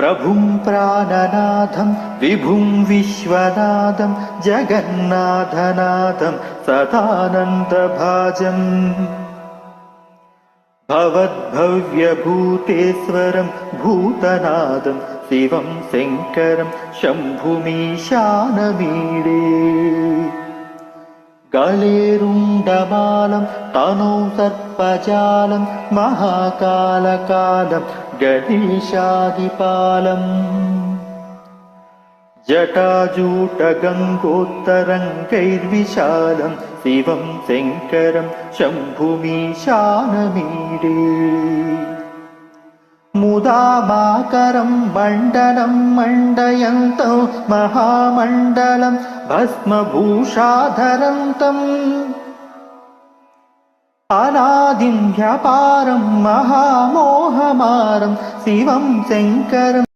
प्रभुं प्राणनाथं विभुं विश्वनाथं जगन्नाथनाथं सदानन्दभाजम्। भवद्भव्यभूतेश्वरं भूतनादं शिवं शङ्करं शम्भुमीशानमीडे गलेरुण्डमालं तनौ सर्पजालं महाकालकालं गणेशादिपालम् जटाजूटगङ्गोत्तरङ्गैर्विशालं शिवं शङ्करं शम्भुमीशानमीडे मुदामाकरं मण्डलं मण्डयन्तं महामण्डलं भस्मभूषाधरन्तम् अनादिं ह्यपारं महामोहमारं शिवं शङ्करम्